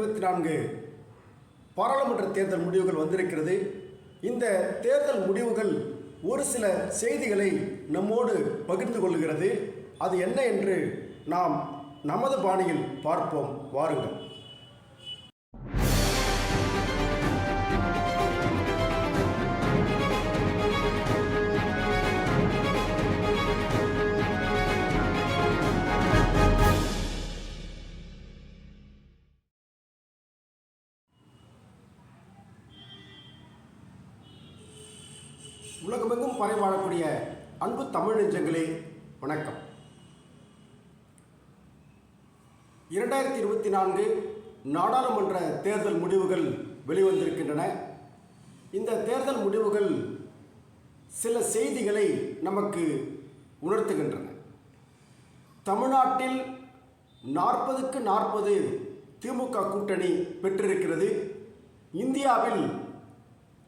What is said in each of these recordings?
இருபத்தி நான்கு பாராளுமன்ற தேர்தல் முடிவுகள் வந்திருக்கிறது. இந்த தேர்தல் முடிவுகள் ஒரு சில செய்திகளை நம்மோடு பகிர்ந்து கொள்கிறது. அது என்ன என்று நாம் நமது பாணியில் பார்ப்போம். வாருங்கள். உலகமெங்கும் பறை வாழக்கூடிய அன்பு தமிழ் நெஞ்சங்களே வணக்கம். இரண்டாயிரத்தி இருபத்தி நான்கு நாடாளுமன்ற தேர்தல் முடிவுகள் வெளிவந்திருக்கின்றன. இந்த தேர்தல் முடிவுகள் சில செய்திகளை நமக்கு உணர்த்துகின்றன. தமிழ்நாட்டில் நாற்பதுக்கு நாற்பது திமுக கூட்டணி பெற்றிருக்கிறது. இந்தியாவில்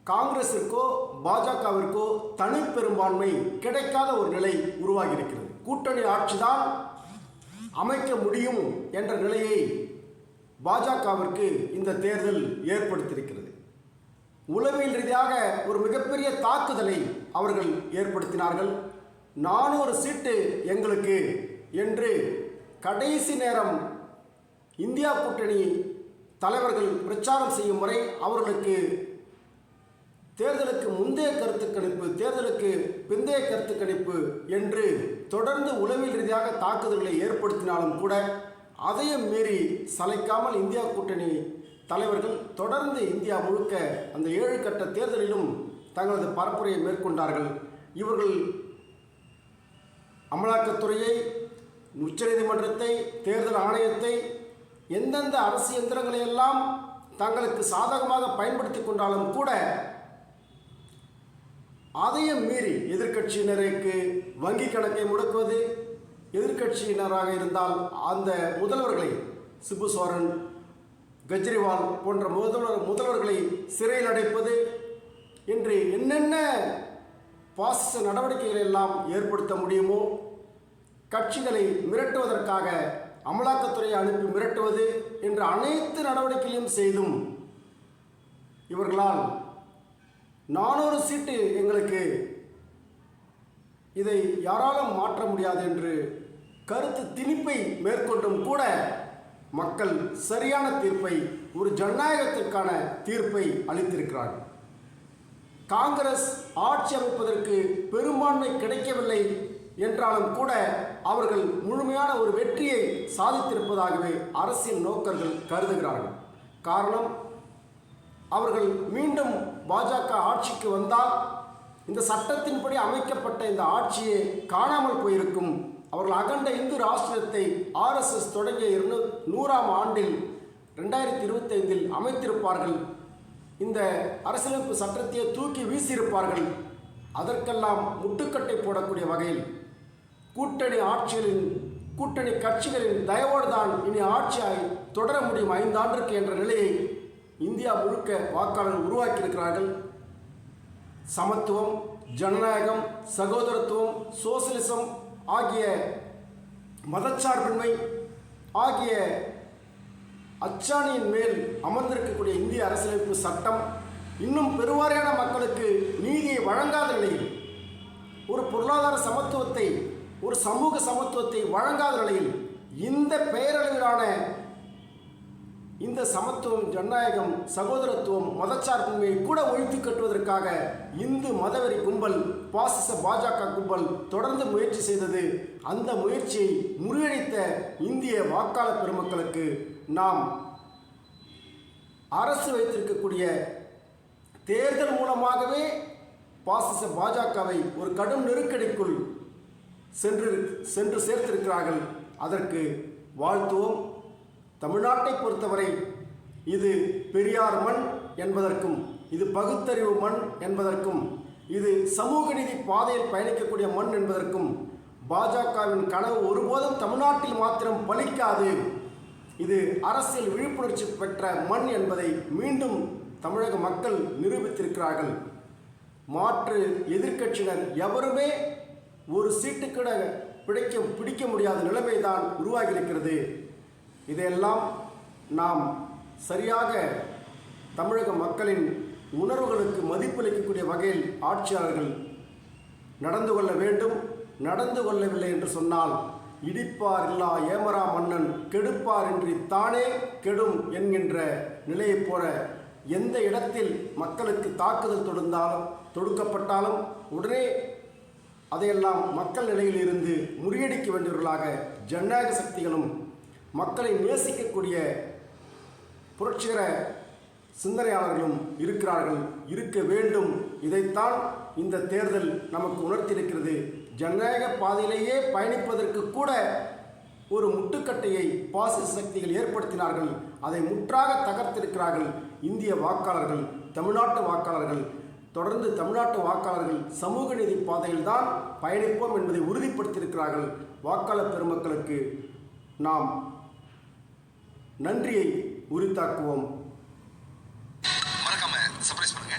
காங்கிரஸிற்கோ பாஜகவிற்கோ தனி பெரும்பான்மை கிடைக்காத ஒரு நிலை உருவாகியிருக்கிறது. கூட்டணி ஆட்சிதான் அமைக்க முடியும் என்ற நிலையை பாஜகவிற்கு இந்த தேர்தல் ஏற்படுத்தியிருக்கிறது. உளவியல் ரீதியாக ஒரு மிகப்பெரிய தாக்குதலை அவர்கள் ஏற்படுத்தினார்கள். நானூறு சீட்டு எங்களுக்கு என்று கடைசி நேரம் இந்தியா கூட்டணி தலைவர்கள் பிரச்சாரம் செய்யும் வரை அவர்களுக்கு தேர்தலுக்கு முந்தைய கருத்து கணிப்பு தேர்தலுக்கு பிந்தைய கருத்து கணிப்பு என்று தொடர்ந்து உளவில் ரீதியாக தாக்குதல்களை ஏற்படுத்தினாலும் கூட அதையும் மீறி சளைக்காமல் இந்தியா கூட்டணி தலைவர்கள் தொடர்ந்து இந்தியா முழுக்க அந்த ஏழு கட்ட தேர்தலிலும் தங்களது பரப்புரையை மேற்கொண்டார்கள். இவர்கள் அமலாக்கத்துறையை உச்சநீதிமன்றத்தை தேர்தல் ஆணையத்தை எந்தெந்த அரசு எந்திரங்களையெல்லாம் தங்களுக்கு சாதகமாக பயன்படுத்தி கொண்டாலும் கூட அதையும் மீறி எதிர்க்கட்சியினருக்கு வங்கி கணக்கை முடக்குவது எதிர்க்கட்சியினராக இருந்தால் அந்த முதல்வர்களை சிபு சோரன் கெஜ்ரிவால் போன்ற முதல்வர் முதல்வர்களை சிறையில் அடைப்பது என்று என்னென்ன பாசிச நடவடிக்கைகளை எல்லாம் ஏற்படுத்த முடியுமோ கட்சிகளை மிரட்டுவதற்காக அமலாக்கத்துறையை அனுப்பி மிரட்டுவது என்ற அனைத்து நடவடிக்கைகளையும் செய்தும் இவர்களால் நானூறு சீட்டு எங்களுக்கு இதை யாராலும் மாற்ற முடியாது என்று கருத்து திணிப்பை மேற்கொண்டும் கூட மக்கள் சரியான தீர்ப்பை ஒரு ஜனநாயகத்திற்கான தீர்ப்பை அளித்திருக்கிறார்கள். காங்கிரஸ் ஆட்சி அமைப்பதற்கு பெரும்பான்மை கிடைக்கவில்லை என்றாலும் கூட அவர்கள் முழுமையான ஒரு வெற்றியை சாதித்திருப்பதாகவே அரசின் நோக்கர்கள் கருதுகிறார்கள். காரணம் அவர்கள் மீண்டும் பாஜக ஆட்சிக்கு வந்தால் இந்த சட்டத்தின்படி அமைக்கப்பட்ட இந்த ஆட்சியே காணாமல் போயிருக்கும். அவர்கள் அகண்ட இந்து ராஷ்டிரத்தை ஆர்எஸ்எஸ் தொடங்கிய இரு நூறாம் ஆண்டில் ரெண்டாயிரத்தி இருபத்தைந்தில் அமைத்திருப்பார்கள். இந்த அரசியலமைப்பு சட்டத்தையே தூக்கி வீசியிருப்பார்கள். அதற்கெல்லாம் முட்டுக்கட்டை போடக்கூடிய வகையில் கூட்டணி ஆட்சிகளின் கூட்டணி கட்சிகளின் தயவோடு தான் இனி ஆட்சியாய் தொடர முடியும் ஐந்தாண்டிற்கு என்ற நிலையை இந்தியா முழுக்க வாக்காளர்கள் உருவாக்கியிருக்கிறார்கள். சமத்துவம் ஜனநாயகம் சகோதரத்துவம் சோசியலிசம் ஆகிய மதச்சார்பின்மை ஆகிய அச்சாணியின் மேல் அமர்ந்திருக்கக்கூடிய இந்திய அரசியலமைப்பு சட்டம் இன்னும் பெருவாரியான மக்களுக்கு நீதியை வழங்காத நிலையில் ஒரு பொருளாதார சமத்துவத்தை ஒரு சமூக சமத்துவத்தை வழங்காத நிலையில் இந்த பெயரளவிலான இந்த சமத்துவம் ஜனநாயகம் சகோதரத்துவம் மதச்சார்பின்மையை கூட ஒழித்து கட்டுவதற்காக இந்து மதவெறி கும்பல் பாசிச பாஜக கும்பல் தொடர்ந்து முயற்சி செய்தது. அந்த முயற்சியை முறியடித்த இந்திய வாக்காளர் பெருமக்களுக்கு நாம் அரசு வைத்திருக்கக்கூடிய தேர்தல் மூலமாகவே பாசிச பாஜகவை ஒரு கடும் நெருக்கடிக்குள் சென்று சென்று சேர்த்திருக்கிறார்கள். அதற்கு வாழ்த்துவோம். தமிழ்நாட்டை பொறுத்தவரை இது பெரியார் மண் என்பதற்கும் இது பகுத்தறிவு மண் என்பதற்கும் இது சமூக நீதி பாதையில் பயணிக்கக்கூடிய மண் என்பதற்கும் பாஜகவின் கனவு ஒருபோதும் தமிழ்நாட்டில் மாத்திரம் பலிக்காது. இது அரசியல் விழிப்புணர்ச்சி பெற்ற மண் என்பதை மீண்டும் தமிழக மக்கள் நிரூபித்திருக்கிறார்கள். மாற்று எதிர்க்கட்சியினர் எவருமே ஒரு சீட்டுக்கிட பிடிக்க பிடிக்க முடியாத நிலைமைதான் உருவாகியிருக்கிறது. இதையெல்லாம் நாம் சரியாக தமிழக மக்களின் உணர்வுகளுக்கு மதிப்பளிக்கக்கூடிய வகையில் ஆட்சியாளர்கள் நடந்து கொள்ள வேண்டும் நடந்து கொள்ளவில்லை என்று சொன்னால் இடிப்பார் இல்லா ஏமரா மன்னன் கெடுப்பார் இன்றி தானே கெடும் என்கின்ற நிலையைப் போல எந்த இடத்தில் மக்களுக்கு தாக்குதல் தொடுந்தாலும் தொடுக்கப்பட்டாலும் உடனே அதையெல்லாம் மக்கள் நிலையில் இருந்து முறியடிக்க வேண்டியவர்களாக ஜனநாயக சக்திகளும் மக்களை நேசிக்கக்கூடிய புரட்சிகர சிந்தனையாளர்களும் இருக்கிறார்கள். இருக்க வேண்டும். இதைத்தான் இந்த தேர்தல் நமக்கு உணர்த்தியிருக்கிறது. ஜனநாயக பாதையிலேயே பயணிப்பதற்கு கூட ஒரு முட்டுக்கட்டையை பாசிச சக்திகள் ஏற்படுத்தினார்கள். அதை முற்றாக தகர்த்திருக்கிறார்கள் இந்திய வாக்காளர்கள் தமிழ்நாட்டு வாக்காளர்கள். தொடர்ந்து தமிழ்நாட்டு வாக்காளர்கள் சமூக நீதி பாதையில்தான் பயணிப்போம் என்பதை உறுதிப்படுத்தியிருக்கிறார்கள். வாக்காளர் பெருமக்களுக்கு நாம் நன்றியை உரித்தாக்குவோம். மறக்காம சர்ப்ரைஸ் பண்ணுங்க.